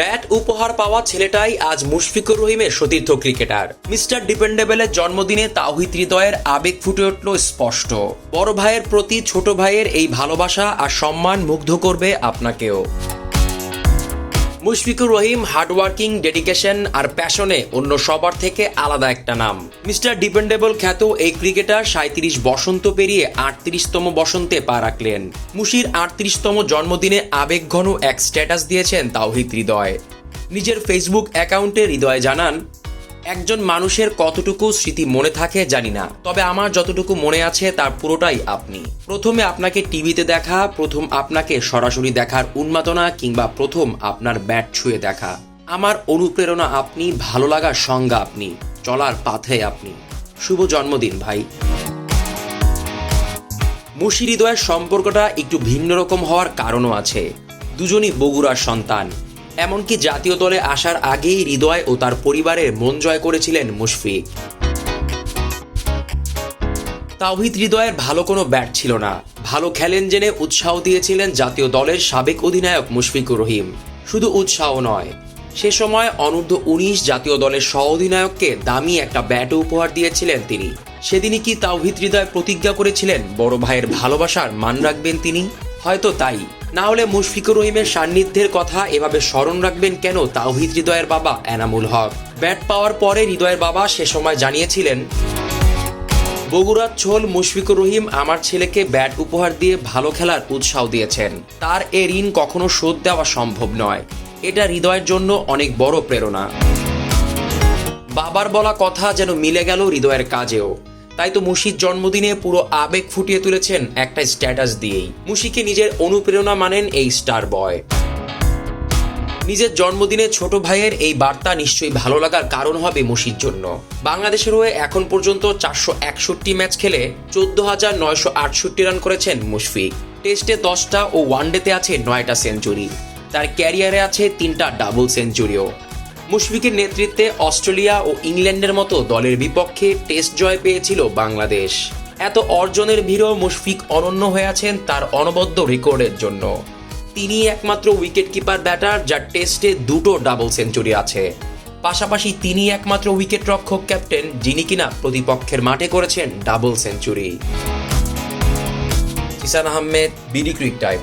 Bat উপহার পাওয়া ছেলেটাই আজ মুশফিকুর রহিমের সতীর্থ ক্রিকেটার। মিস্টার ডিপেন্ডেবলের জন্মদিনে তাওহিদ হৃদয়ের আবেগ ফুটে উঠল স্পষ্ট। বড় ভাইয়ের প্রতি ছোট ভাইয়ের এই ভালোবাসা আর সম্মান মুগ্ধ করবে আপনাকেও। মুশফিকুর রহিম হার্ডওয়ার্কিং ডেডিকেশন আর প্যাশনে অন্য সবার থেকে আলাদা একটা নাম। মিস্টার ডিপেন্ডেবল খ্যাত এই ক্রিকেটার সাঁত্রিশ বসন্ত পেরিয়ে আটত্রিশতম বসন্তে পা রাখলেন। মুশির আটত্রিশতম জন্মদিনে আবেগঘন এক স্ট্যাটাস দিয়েছেন তাওহিদ হৃদয়। নিজের ফেসবুক অ্যাকাউন্টে হৃদয় জানান একজন মানুষের কতটুকু স্মৃতি মনে থাকে জানি না, তবে আমার যতটুকু মনে আছে তার পুরোটাই আপনি। প্রথমে আপনাকে টিভিতে দেখা, প্রথম আপনাকে সরাসরি দেখার উন্মাদনা কিংবা প্রথম আপনার ব্যাট ছুঁয়ে দেখা। আমার অনুপ্রেরণা আপনি, ভালো লাগার সংজ্ঞা আপনি, চলার পাথে আপনি। শুভ জন্মদিন, ভাই। মুশি হৃদয়ের সম্পর্কটা একটু ভিন্ন রকম হওয়ার কারণও আছে। দুজনই বগুড়ার সন্তান। এমনকি জাতীয় দলে আসার আগেই হৃদয় ও তার পরিবারের মন জয় করেছিলেন মুশফিক। তাওহিদ হৃদয়ের ভালো কোনো ব্যাট ছিল না। ভালো খেলেন জেনে উৎসাহ দিয়েছিলেন জাতীয় দলের সাবেক অধিনায়ক মুশফিকুর রহিম। শুধু উৎসাহ নয়, সে সময় অনূর্ধ্ব উনিশ জাতীয় দলের সহ অধিনায়ককে দামি একটা ব্যাটও উপহার দিয়েছিলেন তিনি। সেদিনই কি তাওহিদ হৃদয় প্রতিজ্ঞা করেছিলেন, বড় ভাইয়ের ভালোবাসার মান রাখবেন তিনি? হয়তো তাই। না হলে মুশফিকুর রহিমের সান্নিধ্যের কথা এভাবে স্মরণ রাখবেন কেন? তাওহিদ হৃদয়ের বাবা এনামুল হক। ব্যাট পাওয়ার পরে হৃদয়ের বাবা সে সময় জানিয়েছিলেন, বগুড়ার ছোল মুশফিকুর রহিম আমার ছেলেকে ব্যাট উপহার দিয়ে ভালো খেলার উৎসাহ দিয়েছেন। তার এ ঋণ কখনো শোধ দেওয়া সম্ভব নয়। এটা হৃদয়ের জন্য অনেক বড় প্রেরণা। বাবার বলা কথা যেন মিলে গেল হৃদয়ের কাজেও। তাই তো মুশির জন্মদিনে পুরো আবেগ ফুটিয়ে তুলেছেন একটা স্ট্যাটাস দিয়েই। মুশিকে নিজের অনুপ্রেরণা মানেন এই স্টার বয় নিজের জন্মদিনে ছোট ভাইয়ের এই বার্তা নিশ্চয়ই ভালো লাগার কারণ হবে মুশির জন্য। বাংলাদেশের হয়ে এখন পর্যন্ত চারশো একষট্টি ম্যাচ খেলে চোদ্দ হাজার নয়শো আটষট্টি রান করেছেন মুশফিক। টেস্টে দশটা ও ওয়ানডেতে আছে নয়টা সেঞ্চুরি তার ক্যারিয়ারে আছে তিনটা ডাবল সেঞ্চুরিও মুশফিকের নেতৃত্বে অস্ট্রেলিয়া ও ইংল্যান্ডের মতো দলের বিপক্ষে টেস্ট জয় পেয়েছিল বাংলাদেশ। এত অর্জনের ভিড়ও মুশফিক অনন্য হয়ে আছেন তার অনবদ্য রেকর্ডের জন্য। তিনি একমাত্র উইকেট কিপার ব্যাটার যার টেস্টে দুটো ডাবল সেঞ্চুরি আছে। পাশাপাশি তিনি একমাত্র উইকেট রক্ষক ক্যাপ্টেন যিনি কিনা প্রতিপক্ষের মাঠে করেছেন double century. Kisan Ahmed, BD Crictime.